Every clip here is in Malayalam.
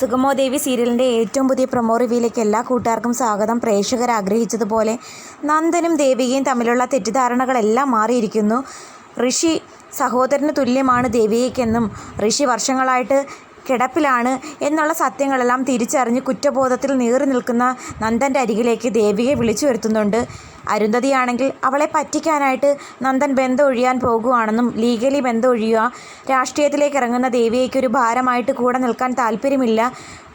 സുഗമോ ദേവി സീരിയലിന്റെ ഏറ്റവും പുതിയ പ്രൊമോ റിവ്യൂയിലേക്ക് എല്ലാ കൂട്ടുകാർക്കും സ്വാഗതം. പ്രേക്ഷകർ ആഗ്രഹിച്ചതുപോലെ നന്ദനും ദേവികയും തമ്മിലുള്ള തെറ്റിദ്ധാരണകളെല്ലാം മാറിയിരിക്കുന്നു. ഋഷി സഹോദരന് തുല്യമാണ് ദേവികയ്ക്കെന്നും ഋഷി വർഷങ്ങളായിട്ട് കിടപ്പിലാണ് എന്നുള്ള സത്യങ്ങളെല്ലാം തിരിച്ചറിഞ്ഞ് കുറ്റബോധത്തിൽ നീറി നിൽക്കുന്ന നന്ദന്റെ അരികിലേക്ക് ദേവിയെ വിളിച്ചു വരുത്തുന്നുണ്ട്. അരുന്ധതിയാണെങ്കിൽ അവളെ പറ്റിക്കാനായിട്ട് നന്ദൻ ബന്ധം ഒഴിയാൻ പോകുകയാണെന്നും ലീഗലി ബന്ധം ഒഴിയുക രാഷ്ട്രീയത്തിലേക്ക് ഇറങ്ങുന്ന ദേവികയ്ക്ക് ഒരു ഭാരമായിട്ട് കൂടെ നിൽക്കാൻ താല്പര്യമില്ല.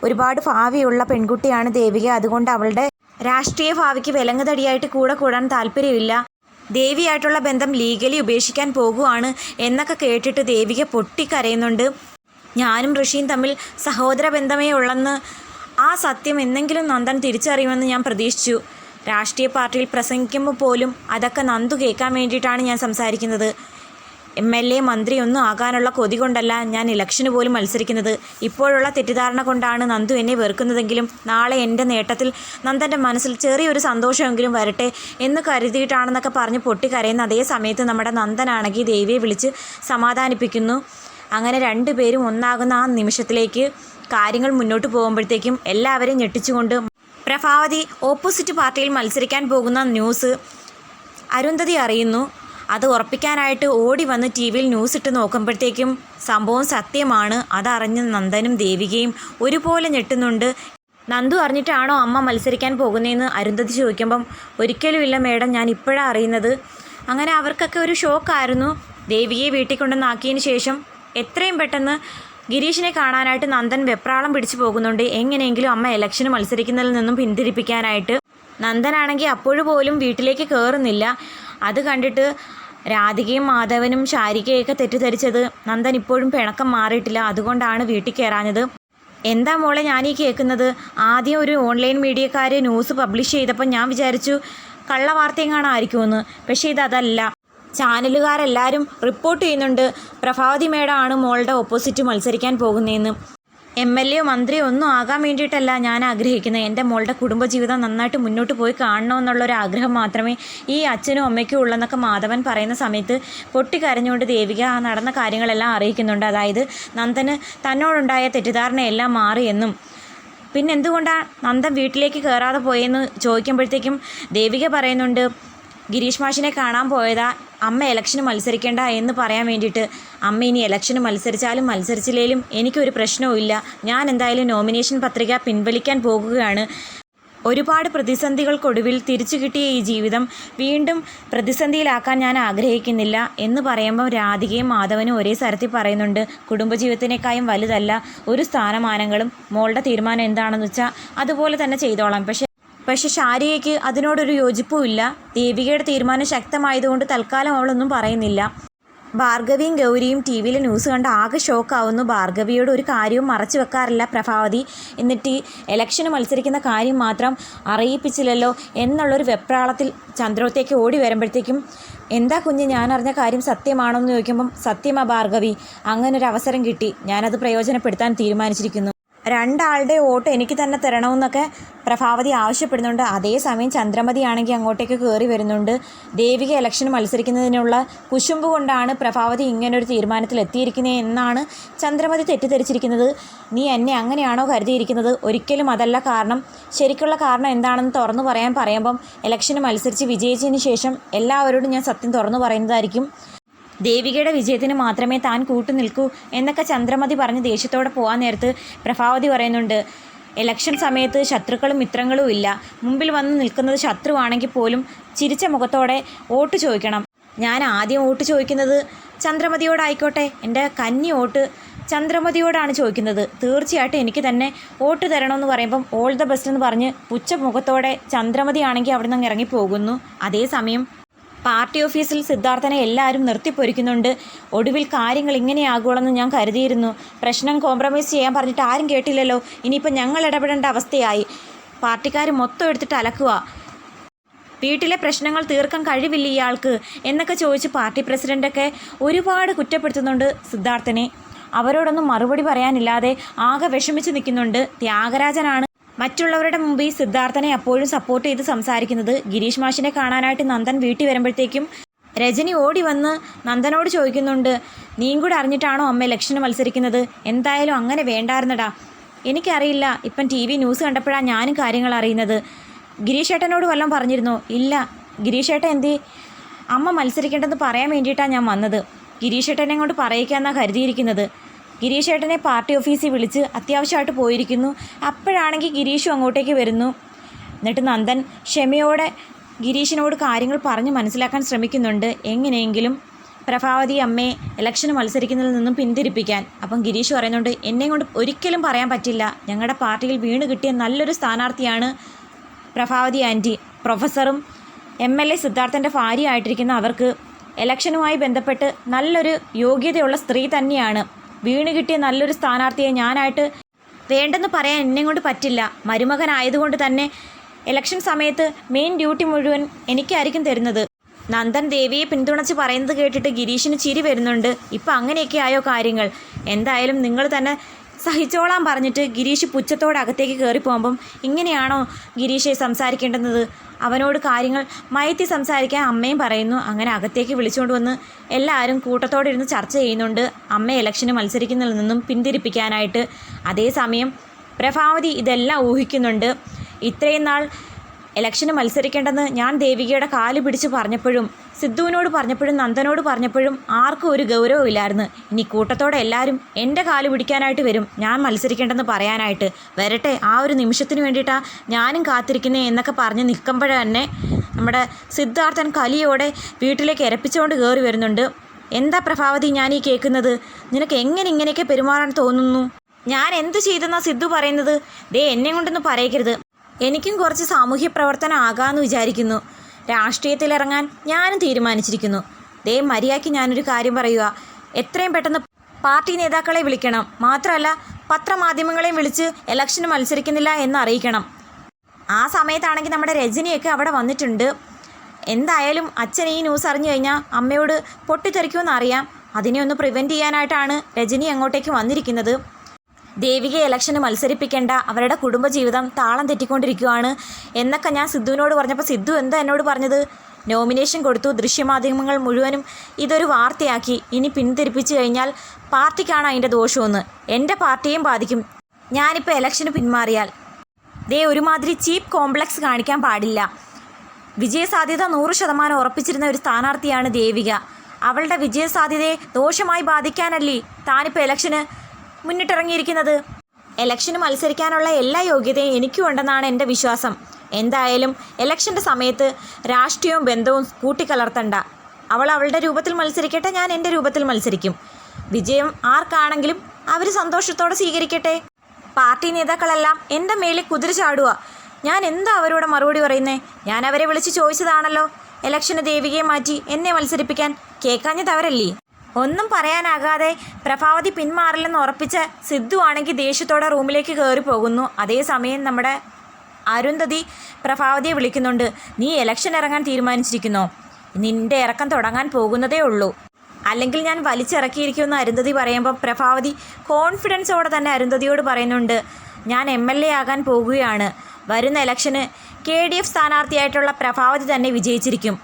ഒരുപാട് ഭാവിയുള്ള പെൺകുട്ടിയാണ് ദേവിക. അതുകൊണ്ട് അവളുടെ രാഷ്ട്രീയ ഭാവിക്ക് വിലങ്ങുതടിയായിട്ട് കൂടെ കൂടാൻ താല്പര്യമില്ല. ദേവിയായിട്ടുള്ള ബന്ധം ലീഗലി ഉപേക്ഷിക്കാൻ പോകുവാണ് എന്നൊക്കെ കേട്ടിട്ട് ദേവിക പൊട്ടിക്കരയുന്നുണ്ട്. ഞാനും ഋഷിയും തമ്മിൽ സഹോദര ബന്ധമേ ഉള്ളെന്ന് ആ സത്യം എന്നെങ്കിലും നന്ദൻ തിരിച്ചറിയുമെന്ന് ഞാൻ പ്രതീക്ഷിച്ചു. രാഷ്ട്രീയ പാർട്ടിയിൽ പ്രസംഗിക്കുമ്പോൾ പോലും അതൊക്കെ നന്ദു കേൾക്കാൻ വേണ്ടിയിട്ടാണ് ഞാൻ സംസാരിക്കുന്നത്. എം എൽ എ മന്ത്രി ഒന്നും ആകാനുള്ള കൊതി കൊണ്ടല്ല ഞാൻ ഇലക്ഷന് പോലും മത്സരിക്കുന്നത്. ഇപ്പോഴുള്ള തെറ്റിദ്ധാരണ കൊണ്ടാണ് നന്ദു എന്നെ വെറുക്കുന്നതെങ്കിലും നാളെ എന്റെ നേട്ടത്തിൽ നന്ദന്റെ മനസ്സിൽ ചെറിയൊരു സന്തോഷമെങ്കിലും വരട്ടെ എന്ന് കരുതിയിട്ടാണെന്നൊക്കെ പറഞ്ഞ് പൊട്ടിക്കരയുന്ന അതേ സമയത്ത് നമ്മുടെ നന്ദനാണെങ്കിൽ ദേവിയെ വിളിച്ച് സമാധാനിപ്പിക്കുന്നു. അങ്ങനെ രണ്ടുപേരും ഒന്നാകുന്ന ആ നിമിഷത്തിലേക്ക് കാര്യങ്ങൾ മുന്നോട്ട് പോകുമ്പോഴത്തേക്കും എല്ലാവരെയും ഞെട്ടിച്ചുകൊണ്ട് പ്രഭാവതി ഓപ്പോസിറ്റ് പാർട്ടിയിൽ മത്സരിക്കാൻ പോകുന്ന ന്യൂസ് അരുന്ധതി അറിയുന്നു. അത് ഉറപ്പിക്കാനായിട്ട് ഓടി വന്ന് ടി വിയിൽ ന്യൂസ് ഇട്ട് നോക്കുമ്പോഴത്തേക്കും സംഭവം സത്യമാണ്. അതറിഞ്ഞ് നന്ദനും ദേവികയും ഒരുപോലെ ഞെട്ടുന്നുണ്ട്. നന്ദു അറിഞ്ഞിട്ടാണോ അമ്മ മത്സരിക്കാൻ പോകുന്നതെന്ന് അരുന്ധതി ചോദിക്കുമ്പം ഒരിക്കലുമില്ല മേഡം ഞാൻ ഇപ്പോഴാണ് അറിയുന്നത്. അങ്ങനെ അവർക്കൊക്കെ ഒരു ഷോക്കായിരുന്നു ദേവികയെ വീട്ടിൽ കൊണ്ടുവന്നാക്കിയതിന് ശേഷം എത്രയും പെട്ടെന്ന് ഗിരീഷിനെ കാണാനായിട്ട് നന്ദൻ വെപ്രാളം പിടിച്ചു പോകുന്നുണ്ട്. എങ്ങനെയെങ്കിലും അമ്മ ഇലക്ഷന് മത്സരിക്കുന്നതിൽ നിന്നും പിന്തിരിപ്പിക്കാനായിട്ട്. നന്ദനാണെങ്കിൽ അപ്പോഴും പോലും വീട്ടിലേക്ക് കയറുന്നില്ല അത് കണ്ടിട്ട് രാധികയും മാധവനും ശാരികയൊക്കെ തെറ്റിദ്ധരിച്ചത് നന്ദൻ ഇപ്പോഴും പിണക്കം മാറിയിട്ടില്ല. അതുകൊണ്ടാണ് വീട്ടിൽ കയറാഞ്ഞത് എന്താ മോളെ ഞാൻ ഈ കേൾക്കുന്നത്? ആദ്യം ഒരു ഓൺലൈൻ മീഡിയക്കാർ ന്യൂസ് പബ്ലിഷ് ചെയ്തപ്പോൾ ഞാൻ വിചാരിച്ചു കള്ളവാർത്തയും കാണാമായിരിക്കുമെന്ന് പക്ഷേ ഇതല്ല ചാനലുകാരെല്ലാവരും റിപ്പോർട്ട് ചെയ്യുന്നുണ്ട് പ്രഭാവതി മേഡമാണ് മോളുടെ ഓപ്പോസിറ്റ് മത്സരിക്കാൻ പോകുന്നതെന്ന്. എം എൽ എയോ മന്ത്രിയോ ഒന്നും ആകാൻ വേണ്ടിയിട്ടല്ല ഞാൻ ആഗ്രഹിക്കുന്നത്. എന്റെ മോളുടെ കുടുംബജീവിതം നന്നായിട്ട് മുന്നോട്ട് പോയി കാണണമെന്നുള്ളൊരു ആഗ്രഹം മാത്രമേ ഈ അച്ഛനും അമ്മയ്ക്കും ഉള്ളെന്നൊക്കെ മാധവൻ പറയുന്ന സമയത്ത് പൊട്ടിക്കരഞ്ഞുകൊണ്ട് ദേവിക ആ നടന്ന കാര്യങ്ങളെല്ലാം അറിയിക്കുന്നുണ്ട്. അതായത് നന്ദന് തന്നോടുണ്ടായ തെറ്റിദ്ധാരണയെല്ലാം മാറിയെന്നും പിന്നെ എന്തുകൊണ്ടാണ് നന്ദൻ വീട്ടിലേക്ക് കയറാതെ പോയെന്ന് ചോദിക്കുമ്പോഴത്തേക്കും ദേവിക പറയുന്നുണ്ട് ഗിരീഷ് മാഷിനെ കാണാൻ പോയതാ. അമ്മ ഇലക്ഷന് മത്സരിക്കേണ്ട എന്ന് പറയാൻ വേണ്ടിയിട്ട് അമ്മ ഇനി ഇലക്ഷന് മത്സരിച്ചാലും മത്സരിച്ചില്ലേലും എനിക്കൊരു പ്രശ്നവും ഇല്ല. ഞാൻ എന്തായാലും നോമിനേഷൻ പത്രിക പിൻവലിക്കാൻ പോകുകയാണ്. ഒരുപാട് പ്രതിസന്ധികൾക്കൊടുവിൽ തിരിച്ചു കിട്ടിയ ഈ ജീവിതം വീണ്ടും പ്രതിസന്ധിയിലാക്കാൻ ഞാൻ ആഗ്രഹിക്കുന്നില്ല എന്ന് പറയുമ്പോൾ രാധികയും മാധവനും ഒരേ സ്ഥലത്തിൽ പറയുന്നുണ്ട് കുടുംബജീവിതത്തിനേക്കായും വലുതല്ല. ഒരു സ്ഥാനമാനങ്ങളും മോളുടെ തീരുമാനം എന്താണെന്ന് വെച്ചാൽ അതുപോലെ തന്നെ ചെയ്തോളാം. പക്ഷേ പക്ഷെ ശാരികയ്ക്ക് അതിനോടൊരു യോജിപ്പുമില്ല. ദേവികയുടെ തീരുമാനം ശക്തമായതുകൊണ്ട് തൽക്കാലം അവളൊന്നും പറയുന്നില്ല. ഭാർഗവിയും ഗൗരിയും ടി വിയിലെ ന്യൂസ് കണ്ട് ആകെ ഷോക്കാവുന്നു. ഭാർഗവിയോട് ഒരു കാര്യവും മറച്ചു വെക്കാറില്ല പ്രഭാവതി. എന്നിട്ട് ഈ ഇലക്ഷന് മത്സരിക്കുന്ന കാര്യം മാത്രം അറിയിപ്പിച്ചില്ലല്ലോ എന്നുള്ളൊരു വെപ്രാളത്തിൽ ചന്ദ്രോത്തേക്ക് ഓടി വരുമ്പോഴത്തേക്കും എന്താ കുഞ്ഞ് ഞാൻ അറിഞ്ഞ കാര്യം സത്യമാണോ എന്ന് ചോദിക്കുമ്പം സത്യമാ ഭാർഗവി അങ്ങനെ ഒരു അവസരം കിട്ടി. ഞാനത് പ്രയോജനപ്പെടുത്താൻ തീരുമാനിച്ചിരിക്കുന്നു. രണ്ടാളുടെ വോട്ട് എനിക്ക് തന്നെ തരണമെന്നൊക്കെ പ്രഭാവതി ആവശ്യപ്പെടുന്നുണ്ട്. അതേസമയം ചന്ദ്രമതി ആണെങ്കിൽ അങ്ങോട്ടേക്ക് കയറി വരുന്നുണ്ട്. ദേവിക ഇലക്ഷൻ മത്സരിക്കുന്നതിനുള്ള കുശുമ്പ് കൊണ്ടാണ് പ്രഭാവതി ഇങ്ങനൊരു തീരുമാനത്തിൽ എത്തിയിരിക്കുന്നത് എന്നാണ് ചന്ദ്രമതി തെറ്റിദ്ധരിച്ചിരിക്കുന്നത്. നീ എന്നെ അങ്ങനെയാണോ കരുതിയിരിക്കുന്നത്? ഒരിക്കലും അതല്ല കാരണം. ശരിക്കുള്ള കാരണം എന്താണെന്ന് തുറന്നു പറയാൻ പറയുമ്പം ഇലക്ഷന് മത്സരിച്ച് വിജയിച്ചതിന് ശേഷം എല്ലാവരോടും ഞാൻ സത്യം തുറന്നു പറയുന്നതായിരിക്കും. ദേവികയുടെ വിജയത്തിന് മാത്രമേ താൻ കൂട്ടു നിൽക്കൂ എന്നൊക്കെ ചന്ദ്രമതി പറഞ്ഞ് ദേഷ്യത്തോടെ പോകാൻ നേരത്ത് പ്രഭാവതി പറയുന്നുണ്ട് ഇലക്ഷൻ സമയത്ത് ശത്രുക്കളും മിത്രങ്ങളും ഇല്ല. മുമ്പിൽ വന്ന് നിൽക്കുന്നത് ശത്രുവാണെങ്കിൽ പോലും ചിരിച്ച മുഖത്തോടെ വോട്ട് ചോദിക്കണം. ഞാൻ ആദ്യം വോട്ട് ചോദിക്കുന്നത് ചന്ദ്രമതിയോടായിക്കോട്ടെ. എന്റെ കന്നി വോട്ട് ചന്ദ്രമതിയോടാണ് ചോദിക്കുന്നത്. തീർച്ചയായിട്ടും എനിക്ക് തന്നെ വോട്ട് തരണമെന്ന് പറയുമ്പം ഓൾ ദ ബെസ്റ്റ് എന്ന് പറഞ്ഞ് പുച്ച മുഖത്തോടെ ചന്ദ്രമതിയാണെങ്കിൽ അവിടെ നിന്ന് ഇറങ്ങിപ്പോകുന്നു. അതേസമയം പാർട്ടി ഓഫീസിൽ സിദ്ധാർത്ഥനെ എല്ലാവരും നിർത്തിപ്പൊരിക്കുന്നുണ്ട്. ഒടുവിൽ കാര്യങ്ങൾ ഇങ്ങനെയാകുമെന്ന് ഞാൻ കരുതിയിരുന്നു. പ്രശ്നം കോംപ്രമൈസ് ചെയ്യാൻ പറഞ്ഞിട്ട് ആരും കേട്ടില്ലല്ലോ. ഇനിയിപ്പോൾ ഞങ്ങൾ ഇടപെടേണ്ട അവസ്ഥയായി. പാർട്ടിക്കാർ മൊത്തം എടുത്തിട്ട് അലക്കുക. വീട്ടിലെ പ്രശ്നങ്ങൾ തീർക്കാൻ കഴിവില്ല ഇയാൾക്ക് എന്നൊക്കെ ചോദിച്ച് പാർട്ടി പ്രസിഡന്റൊക്കെ ഒരുപാട് കുറ്റപ്പെടുത്തുന്നുണ്ട് സിദ്ധാർത്ഥനെ. അവരോടൊന്നും മറുപടി പറയാനില്ലാതെ ആകെ വിഷമിച്ച് നിൽക്കുന്നുണ്ട് ത്യാഗരാജനാണ്. മറ്റുള്ളവരുടെ മുമ്പിൽ സിദ്ധാർത്ഥനെ അപ്പോഴും സപ്പോർട്ട് ചെയ്ത് സംസാരിക്കുന്നത് ഗിരീഷ് മാഷിനെ കാണാനായിട്ട് നന്ദൻ വീട്ടിൽ വരുമ്പോഴത്തേക്കും രജനി ഓടി വന്ന് നന്ദനോട് ചോദിക്കുന്നുണ്ട് നീയും കൂടെ അറിഞ്ഞിട്ടാണോ അമ്മ ഇലക്ഷന് മത്സരിക്കുന്നത്? എന്തായാലും അങ്ങനെ വേണ്ടായിരുന്നടാ. എനിക്കറിയില്ല ഇപ്പം ടി വി ന്യൂസ് കണ്ടപ്പോഴാണ് ഞാനും കാര്യങ്ങൾ അറിയുന്നത്. ഗിരീഷേട്ടനോട് വല്ലതും പറഞ്ഞിരുന്നോ? ഇല്ല. ഗിരീഷേട്ടൻ എന്തി അമ്മ മത്സരിക്കേണ്ടെന്ന് പറയാൻ വേണ്ടിയിട്ടാണ് ഞാൻ വന്നത്. ഗിരീഷേട്ടനെ കൊണ്ട് പറയിക്കാന്നാണ് കരുതിയിരിക്കുന്നത്. ഗിരീഷേട്ടനെ പാർട്ടി ഓഫീസിൽ വിളിച്ച് അത്യാവശ്യമായിട്ട് പോയിരിക്കുന്നു. അപ്പോഴാണെങ്കിൽ ഗിരീഷും അങ്ങോട്ടേക്ക് വരുന്നു. എന്നിട്ട് നന്ദൻ ക്ഷമയോടെ ഗിരീഷിനോട് കാര്യങ്ങൾ പറഞ്ഞ് മനസ്സിലാക്കാൻ ശ്രമിക്കുന്നുണ്ട്. എങ്ങനെയെങ്കിലും പ്രഭാവതി അമ്മയെ ഇലക്ഷന് മത്സരിക്കുന്നതിൽ നിന്നും പിന്തിരിപ്പിക്കാൻ. അപ്പം ഗിരീഷ് പറയുന്നുണ്ട് എന്നെ കൊണ്ട് ഒരിക്കലും പറയാൻ പറ്റില്ല. ഞങ്ങളുടെ പാർട്ടിയിൽ വീണ് കിട്ടിയ നല്ലൊരു സ്ഥാനാർത്ഥിയാണ് പ്രഭാവതി ആന്റി പ്രൊഫസറും എം എൽ എ സിദ്ധാർത്ഥന്റെ ഭാര്യയായിട്ടിരിക്കുന്ന അവർക്ക് ഇലക്ഷനുമായി ബന്ധപ്പെട്ട് നല്ലൊരു യോഗ്യതയുള്ള സ്ത്രീ തന്നെയാണ്. വീണ് കിട്ടിയ നല്ലൊരു സ്ഥാനാർത്ഥിയെ ഞാനായിട്ട് വേണ്ടെന്ന് പറയാൻ എന്നെ കൊണ്ട് പറ്റില്ല. മരുമകനായതുകൊണ്ട് തന്നെ ഇലക്ഷൻ സമയത്ത് മെയിൻ ഡ്യൂട്ടി മുഴുവൻ എനിക്കായിരിക്കും തരുന്നത്. നന്ദൻ ദേവിയെ പിന്തുണച്ച് പറയുന്നത് കേട്ടിട്ട് ഗിരീഷിന് ചിരി വരുന്നുണ്ട്. ഇപ്പം അങ്ങനെയൊക്കെ ആയോ കാര്യങ്ങൾ? എന്തായാലും നിങ്ങൾ തന്നെ സഹിച്ചോളാൻ പറഞ്ഞിട്ട് ഗിരീഷ് പുച്ഛത്തോടെ അകത്തേക്ക് കയറി പോകുമ്പം ഇങ്ങനെയാണോ ഗിരീഷെ സംസാരിക്കേണ്ടുന്നത്? അവനോട് കാര്യങ്ങൾ മയത്തി സംസാരിക്കാൻ അമ്മയും പറയുന്നു. അങ്ങനെ അകത്തേക്ക് വിളിച്ചുകൊണ്ട് വന്ന് എല്ലാവരും കൂട്ടത്തോടെ ഇരുന്ന് ചർച്ച ചെയ്യുന്നുണ്ട്. അമ്മ ഇലക്ഷന് മത്സരിക്കുന്നതിൽ നിന്നും പിന്തിരിപ്പിക്കാനായിട്ട്. അതേസമയം പ്രഭാവതി ഇതെല്ലാം ഊഹിക്കുന്നുണ്ട്. ഇത്രയും നാൾ ഇലക്ഷന് മത്സരിക്കേണ്ടെന്ന് ഞാൻ ദേവികയുടെ കാൽ പിടിച്ച് പറഞ്ഞപ്പോഴും സിദ്ധുവിനോട് പറഞ്ഞപ്പോഴും നന്ദനോട് പറഞ്ഞപ്പോഴും ആർക്കും ഒരു ഗൗരവമില്ലായിരുന്നു ഇനി കൂട്ടത്തോടെ എല്ലാവരും എന്റെ കാൽ പിടിക്കാനായിട്ട് വരും. ഞാൻ മത്സരിക്കേണ്ടെന്ന് പറയാനായിട്ട്. വരട്ടെ ആ ഒരു നിമിഷത്തിന് വേണ്ടിയിട്ടാണ് ഞാനും കാത്തിരിക്കുന്നത് എന്നൊക്കെ പറഞ്ഞ് നിൽക്കുമ്പോഴേ തന്നെ നമ്മുടെ സിദ്ധാർത്ഥൻ കലിയോടെ വീട്ടിലേക്ക് ഇരപ്പിച്ചുകൊണ്ട് കയറി വരുന്നുണ്ട്. എന്താ പ്രഭാവതി ഞാൻ ഈ കേൾക്കുന്നത്? നിനക്ക് എങ്ങനെ ഇങ്ങനെയൊക്കെ പെരുമാറാൻ തോന്നുന്നു? ഞാൻ എന്ത് ചെയ്തെന്നാ സിദ്ധു പറയുന്നത്? ദേ എന്നെ കൊണ്ടൊന്നും പറയരുത്. എനിക്കും കുറച്ച് സാമൂഹ്യ പ്രവർത്തനം ആകാമെന്ന് വിചാരിക്കുന്നു. രാഷ്ട്രീയത്തിലിറങ്ങാൻ ഞാനും തീരുമാനിച്ചിരിക്കുന്നു. ദേ മര്യാദയ്ക്ക് ഞാനൊരു കാര്യം പറയുക. എത്രയും പെട്ടെന്ന് പാർട്ടി നേതാക്കളെ വിളിക്കണം. മാത്രമല്ല പത്രമാധ്യമങ്ങളെയും വിളിച്ച് ഇലക്ഷന് മത്സരിക്കുന്നില്ല എന്ന് അറിയിക്കണം. ആ സമയത്താണെങ്കിൽ നമ്മുടെ രജനിയൊക്കെ അവിടെ വന്നിട്ടുണ്ട്. എന്തായാലും അച്ഛൻ ഈ ന്യൂസ് അറിഞ്ഞു കഴിഞ്ഞാൽ അമ്മയോട് പൊട്ടിത്തെറിക്കുമെന്ന് അറിയാം. അതിനെ ഒന്ന് പ്രിവെന്റ് ചെയ്യാനായിട്ടാണ് രജനി അങ്ങോട്ടേക്ക് വന്നിരിക്കുന്നത്. ദേവിക ഇലക്ഷന് മത്സരിപ്പിക്കേണ്ട അവരുടെ കുടുംബജീവിതം താളം തെറ്റിക്കൊണ്ടിരിക്കുകയാണ് എന്നൊക്കെ ഞാൻ സിദ്ധുവിനോട് പറഞ്ഞപ്പോൾ സിദ്ധു എന്താ എന്നോട് പറഞ്ഞത്? നോമിനേഷൻ കൊടുത്തു ദൃശ്യമാധ്യമങ്ങൾ മുഴുവനും ഇതൊരു വാർത്തയാക്കി. ഇനി പിന്തിരിപ്പിച്ചു കഴിഞ്ഞാൽ പാർട്ടിക്കാണ് അതിന്റെ ദോഷമെന്ന്. എന്റെ പാർട്ടിയും ബാധിക്കും. ഞാനിപ്പോൾ ഇലക്ഷന് പിന്മാറിയാൽ. ദേ ഒരുമാതിരി ചീപ്പ് കോംപ്ലക്സ് കാണിക്കാൻ പാടില്ല. വിജയസാധ്യത നൂറ് ശതമാനം ഉറപ്പിച്ചിരുന്ന ഒരു സ്ഥാനാർത്ഥിയാണ് ദേവിക. അവളുടെ വിജയസാധ്യതയെ ദോഷമായി ബാധിക്കാനല്ലേ താനിപ്പോൾ ഇലക്ഷന് മുന്നിട്ടിറങ്ങിയിരിക്കുന്നത്? ഇലക്ഷന് മത്സരിക്കാനുള്ള എല്ലാ യോഗ്യതയും എനിക്കുണ്ടെന്നാണ് എന്റെ വിശ്വാസം. എന്തായാലും ഇലക്ഷന്റെ സമയത്ത് രാഷ്ട്രീയവും ബന്ധവും കൂട്ടിക്കലർത്തണ്ട. അവൾ അവളുടെ രൂപത്തിൽ മത്സരിക്കട്ടെ ഞാൻ എന്റെ രൂപത്തിൽ മത്സരിക്കും. വിജയം ആർക്കാണെങ്കിലും അവർ സന്തോഷത്തോടെ സ്വീകരിക്കട്ടെ. പാർട്ടി നേതാക്കളെല്ലാം എന്റെ മേലിൽ കുതിര ചാടുക ഞാൻ എന്താ അവരോട് മറുപടി പറയുന്നേ? ഞാൻ അവരെ വിളിച്ച് ചോദിച്ചതാണല്ലോ. ഇലക്ഷന് ദേവികയെ മാറ്റി എന്നെ മത്സരിപ്പിക്കാൻ കേൾക്കാഞ്ഞത് അവരല്ലേ ഒന്നും പറയാനാകാതെ പ്രഭാവതി പിന്മാറില്ലെന്ന് ഉറപ്പിച്ച സിദ്ധു ആണെങ്കിൽ ദേഷ്യത്തോടെ റൂമിലേക്ക് കയറി പോകുന്നു. അതേസമയം നമ്മുടെ അരുന്ധതി പ്രഭാവതിയെ വിളിക്കുന്നുണ്ട്. നീ ഇലക്ഷൻ ഇറങ്ങാൻ തീരുമാനിച്ചിരിക്കുന്നു. നിന്റെ ഇറക്കം തുടങ്ങാൻ പോകുന്നതേ ഉള്ളൂ. അല്ലെങ്കിൽ ഞാൻ വലിച്ചിറക്കിയിരിക്കുമെന്ന് അരുന്ധതി പറയുമ്പോൾ പ്രഭാവതി കോൺഫിഡൻസോടെ തന്നെ അരുന്ധതിയോട് പറയുന്നുണ്ട്. ഞാൻ എം എൽ എ ആകാൻ പോകുകയാണ്. വരുന്ന ഇലക്ഷന് കെ ഡി എഫ് സ്ഥാനാർത്ഥിയായിട്ടുള്ള പ്രഭാവതി തന്നെ വിജയിച്ചിരിക്കും.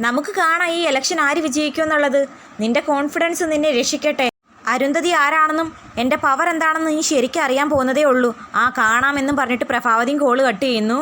നമുക്ക് കാണാം ഈ ഇലക്ഷൻ ആര് വിജയിക്കുമെന്നുള്ളത് നിന്റെ കോൺഫിഡൻസ് നിന്നെ രക്ഷിക്കട്ടെ. അരുന്ധതി ആരാണെന്നും എന്റെ പവർ എന്താണെന്നും നീ ശരിക്കും അറിയാൻ പോകുന്നതേ ഉള്ളൂ. ആ കാണാമെന്നും പറഞ്ഞിട്ട് പ്രഭാവതിയും കോൾ കട്ട് ചെയ്യുന്നു.